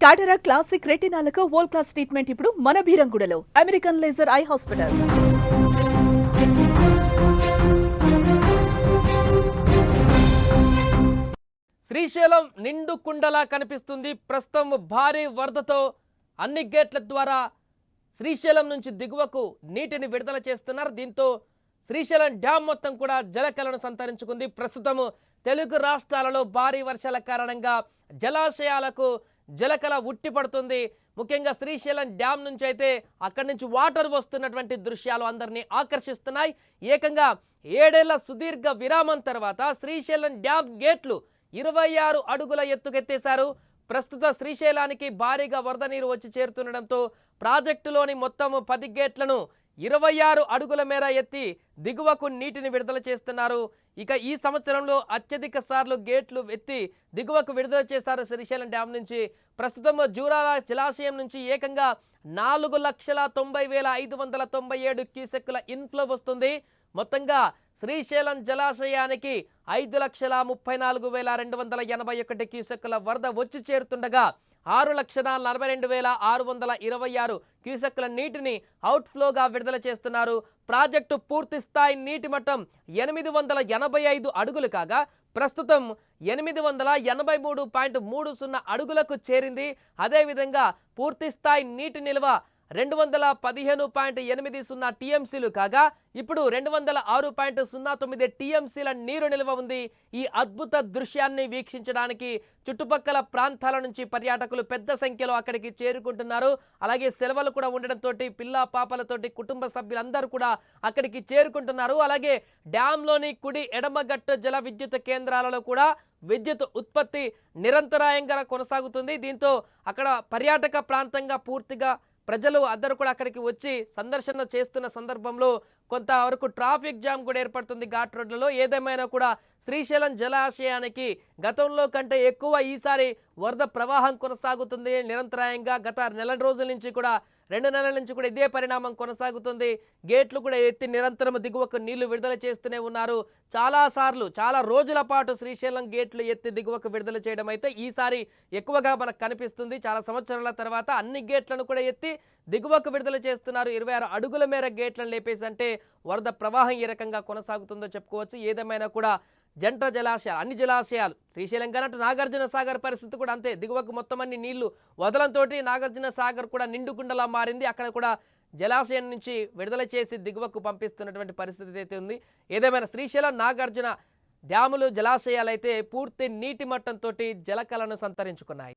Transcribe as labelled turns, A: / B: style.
A: టాటరా classic రెటినాలకు world class treatment ఇప్పుడు మన భీరంగుడలో American laser eye hospital
B: Srisailam నిండు కుండలా కనిపిస్తుంది. ప్రస్తుతం భారీ వరదతో అన్ని గేట్ల ద్వారా శ్రీశైలం నుంచి దిగువకు నీటిని విడుదల చేస్తున్నారు. దీంతో శ్రీశైలం డ్యామ్ మొత్తం కూడా జలకలను సంతరించుకుంది. ప్రస్తుతం తెలుగు రాష్ట్రాలలో భారీ వర్షాల కారణంగా జలాశయాలకు జలకల ఉట్టిపడుతుంది ముఖ్యంగా శ్రీశైలం డ్యాం నుంచి అయితే అక్కడి నుంచి వాటర్ వస్తున్నటువంటి దృశ్యాలు అందరినీ ఆకర్షిస్తున్నాయి. ఏకంగా ఏడేళ్ళ సుదీర్ఘ విరామం తర్వాత శ్రీశైలం డ్యామ్ గేట్లు ఇరవై ఆరు అడుగుల ఎత్తుకెత్తేశారు. ప్రస్తుత శ్రీశైలానికి భారీగా వరద నీరు వచ్చి చేరుతుండడంతో ప్రాజెక్టులోని మొత్తం పది గేట్లను ఇరవై ఆరు అడుగుల మేర ఎత్తి దిగువకు నీటిని విడుదల చేస్తున్నారు. ఇక ఈ సంవత్సరంలో అత్యధిక సార్లు గేట్లు ఎత్తి దిగువకు విడుదల చేశారు శ్రీశైలం డ్యాం నుంచి. ప్రస్తుతం జూరాల జలాశయం నుంచి ఏకంగా నాలుగు లక్షల తొంభై వేల ఐదు వందల తొంభై ఏడు క్యూసెక్కుల ఇన్ఫ్లో వస్తుంది. మొత్తంగా శ్రీశైలం జలాశయానికి ఐదు లక్షల ముప్పై నాలుగు వేల రెండు వందల ఎనభై ఒకటి క్యూసెక్కుల వరద వచ్చి చేరుతుండగా ఆరు లక్షల నలభై రెండు వేల ఆరు వందల ఇరవై ఆరు క్యూసెక్కుల నీటిని అవుట్ఫ్లోగా విడుదల చేస్తున్నారు. ప్రాజెక్టు పూర్తి స్థాయి నీటి మట్టం ఎనిమిది వందల ఎనభై ఐదు అడుగులు కాగా ప్రస్తుతం ఎనిమిది వందల ఎనభై మూడు పాయింట్ మూడు సున్నా అడుగులకు చేరింది. అదేవిధంగా పూర్తి స్థాయి నీటి నిల్వ రెండు వందల పదిహేను పాయింట్ ఎనిమిది సున్నా టీఎంసీలు కాగా ఇప్పుడు రెండు వందల ఆరు పాయింట్ సున్నా తొమ్మిది టీఎంసీల నీరు నిల్వ ఉంది. ఈ అద్భుత దృశ్యాన్ని వీక్షించడానికి చుట్టుపక్కల ప్రాంతాల నుంచి పర్యాటకులు పెద్ద సంఖ్యలో అక్కడికి చేరుకుంటున్నారు. అలాగే సెలవులు కూడా ఉండడంతో పిల్ల పాపలతోటి కుటుంబ సభ్యులందరూ కూడా అక్కడికి చేరుకుంటున్నారు. అలాగే డ్యాంలోని కుడి ఎడమగట్టు జల విద్యుత్ కేంద్రాలలో కూడా విద్యుత్ ఉత్పత్తి నిరంతరాయంగా కొనసాగుతుంది. దీంతో అక్కడ పర్యాటక ప్రాంతంగా పూర్తిగా ప్రజలు అందరూ కూడా అక్కడికి వచ్చి సందర్శన చేస్తున్న సందర్భంలో కొంతవరకు ట్రాఫిక్ జామ్ కూడా ఏర్పడుతుంది ఘాట్ రోడ్లలో. ఏదేమైనా కూడా శ్రీశైలం జలాశయానికి గతంలో కంటే ఎక్కువ ఈసారి వరద ప్రవాహం కొనసాగుతుంది. నిరంతరాయంగా గత నెల రోజుల నుంచి కూడా రెండు నెలల నుంచి కూడా ఇదే పరిణామం కొనసాగుతుంది. గేట్లు కూడా ఎత్తి నిరంతరం దిగువకు నీళ్ళు విడుదల చేస్తూనే ఉన్నారు. చాలా సార్లు చాలా రోజుల పాటు శ్రీశైలం గేట్లు ఎత్తి దిగువకు విడుదల చేయడం అయితే ఈసారి ఎక్కువగా మనకు కనిపిస్తుంది. చాలా సంవత్సరాల తర్వాత అన్ని గేట్లను కూడా ఎత్తి దిగువకు విడుదల చేస్తున్నారు. ఇరవై ఆరు అడుగుల మేర గేట్లను లేపేసి అంటే వరద ప్రవాహం ఏ రకంగా కొనసాగుతుందో చెప్పుకోవచ్చు. ఏదేమైనా కూడా జంట జలాశయాలు అన్ని జలాశయాలు. శ్రీశైలం అటు నాగార్జున సాగర్ పరిస్థితి కూడా అంతే. దిగువకు మొత్తం అన్ని నీళ్ళు వదలంతో నాగార్జున సాగర్ కూడా నిండుకుండలా మారింది. అక్కడ కూడా జలాశయం నుంచి విడుదల చేసి దిగువకు పంపిస్తున్నటువంటి పరిస్థితి అయితే ఉంది. ఏదేమైనా శ్రీశైలం నాగార్జున డ్యాములు జలాశయాలు అయితే పూర్తి నీటి మట్టంతో జలకలను సంతరించుకున్నాయి.